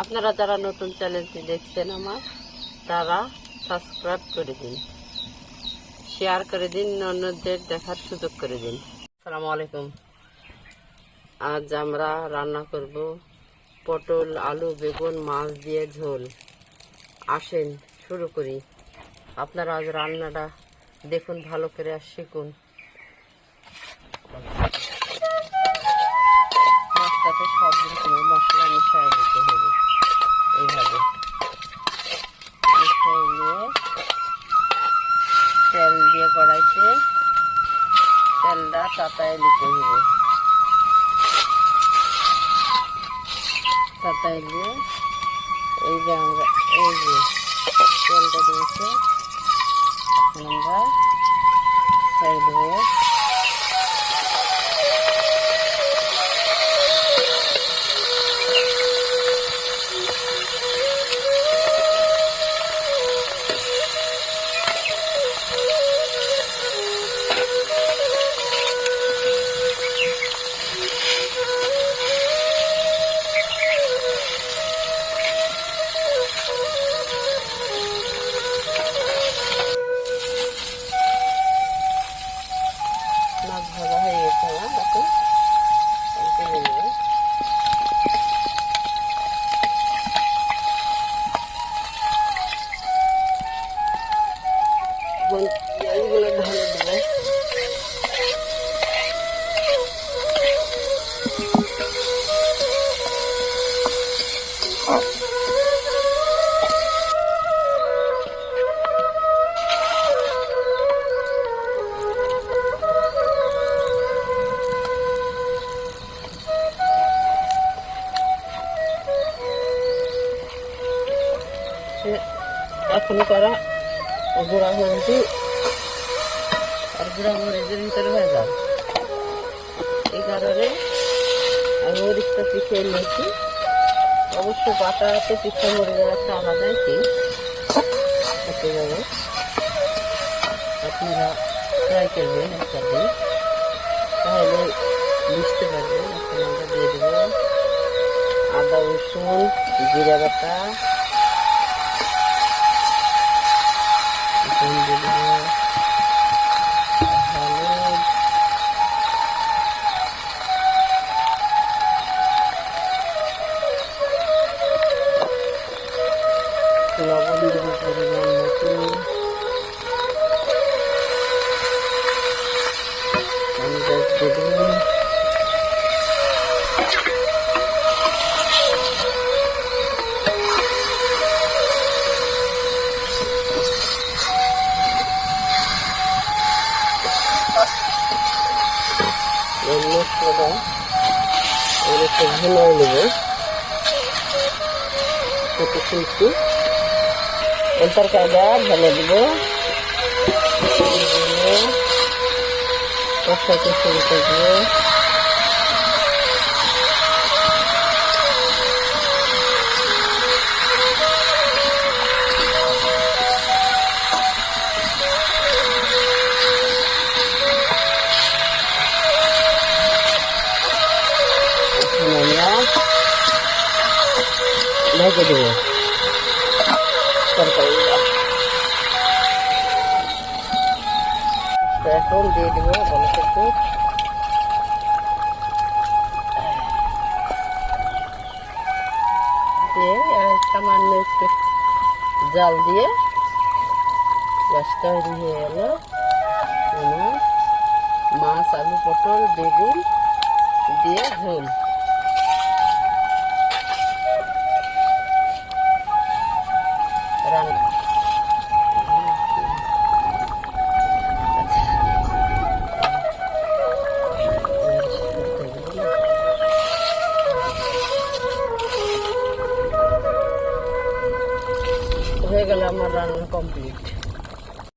আপনারা যারা নতুন চ্যানেলটি দেখছেন আমার, তারা সাবস্ক্রাইব করে দিন। শেয়ার করে দিন, অন্যদের দেখার সুযোগ করে দিন। আসসালামু আলাইকুম। আজ আমরা রান্না করব পটল, আলু, বেগুন, মাছ দিয়ে ঝোল। আসেন, শুরু করি। আপনারা আজ রান্নাটা দেখুন, ভালো করে আর শিখুন। কড়াইতে তেলটা তাতায় নিতে হবে। তাতায় দিয়ে এই যে আমরা এই যে তেলটা দিয়েছে। আমরা ছেড়ে তেলগুলো ঢালে দেবে এখন করা গুঁড়া মরিচি আর গুঁড়া মরিচের ভিতরে ভেজা এই কারণে আমি মরিচটা পিছিয়ে নিয়েছি। অবশ্য বাটাতে পিঠা মরিচের একটা আলাদাই কি হতে যাবে। আপনারা ট্রাই করবেন একটা দিন তাহলে বুঝতে পারবেন এখন আমরা দিয়ে দেবো। আদা রসুন, জিরা বাটা মশলাটা এর একটু ভুনাই নেব একটু কিন্তু এই তরকারিটা ঢেলে দেব ভেজে দেবো তরকারিটা এখন দিয়ে দেবো একটু দিয়ে সামান্য একটু জাল দিয়ে গ্যাসটা গেল। আমার মাছ, আলু, পটল, বেগুন দিয়ে ঝোল। হয়ে গেলে আমার রান্না কমপ্লিট